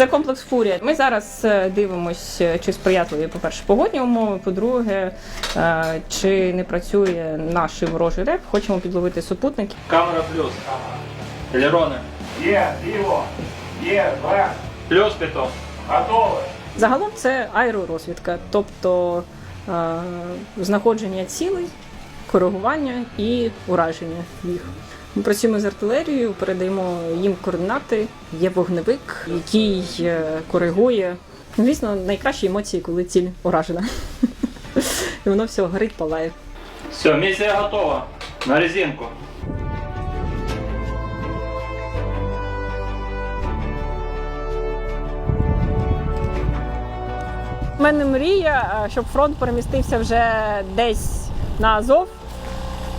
Це комплекс Фурія. Ми зараз е, дивимось, е, чи сприятливі, по-перше, погодні умови, по-друге, е, чи не працює наш ворожий реп. Хочемо підловити супутники. Камера плюс. Елерони. Є, ліво, є, два, Плюс питон. готове. Загалом це аеророзвідка, тобто знаходження цілей, коригування і ураження їх. Ми працюємо з артилерією, передаємо їм координати. Є вогневик, який е, коригує. Ну, Звісно, найкращі емоції, коли ціль уражена. І воно все горить, палає. Все, місія готова. На резинку. У мене мрія, е, щоб фронт перемістився вже десь на Азов.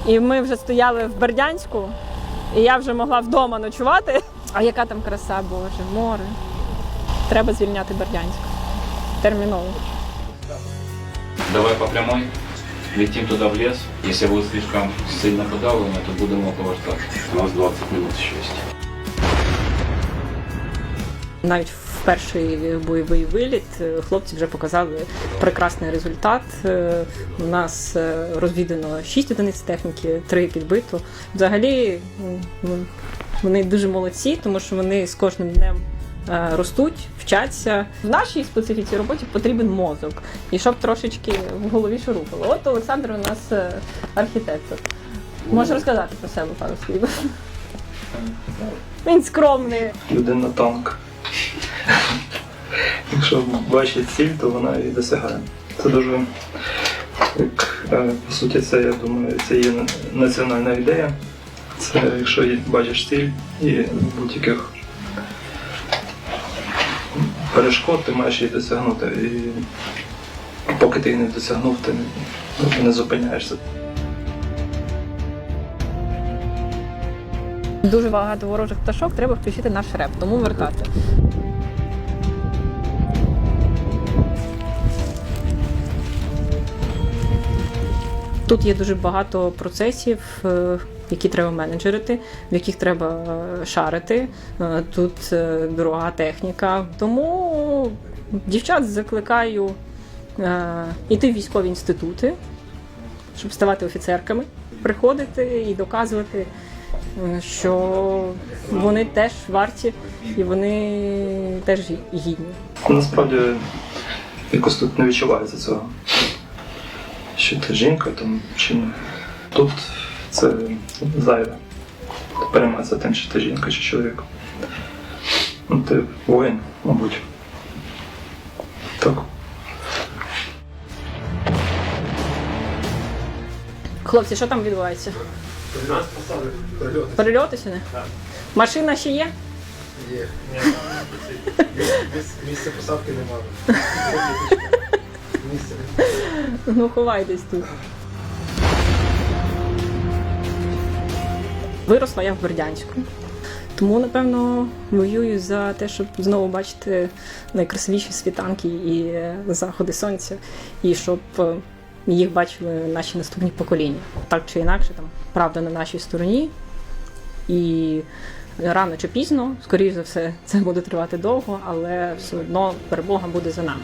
І ми вже стояли в Бердянську, і я вже могла вдома ночувати. А яка там краса, Боже, море. Треба звільняти Бердянськ. Терміново. Давай по прямой. Летим туда в лес. Если будет слишком сильно подавлено, то будем повертати. У нас 20 минут ще є. Навіть в перший бойовий виліт е, хлопці вже показали прекрасний результат. Е, У нас е, розвідано 6 одиниць техніки, 3 підбито. Взагалі м, вони дуже молодці, тому що вони з кожним днем ростуть, вчаться. В нашій специфіці роботі потрібен мозок, і щоб трошечки в голові шурупало. От Олександр у нас архітектор. Може розказати про себе пару слів. Він скромний. людина танк. Якщо бачить ціль, то вона і досягає. Це дуже як, е, по суті, це я думаю, це є національна ідея. Це якщо бачиш ціль і будь-яких перешкод, ти маєш її досягнути. І поки ти її не досягнув, ти не зупиняєшся. Дуже багато ворожих пташок, треба включити наш реп, тому вертати. Тут є дуже багато процесів, е, які треба менеджерити, в яких треба е, шарити. Е, Тут дорога техніка. Тому дівчат закликаю іти в військові інститути, щоб ставати офіцерками, приходити і доказувати, що вони теж варті і вони теж гідні. Насправді якось тут не відчувається цього. Що ти жінка там чи ні. Тут це зайве. Ти переймається тим, чи ти жінка, чи чоловік. Ну, ти воїн, мабуть. Так. Хлопці, що там відбувається? Перельоти сюди? Машина ще є? Є. Місце- Місця посадки немає. Місце. Ну, ховайтесь тут. Виросла я в Бердянську. Тому, напевно, воюю за те, щоб знову бачити найкрасивіші світанки і заходи сонця, і щоб е, їх бачили наші наступні покоління. Так чи інакше, там правда на нашій стороні. І рано чи пізно, скоріш за все, це буде тривати довго, але все одно перемога буде за нами.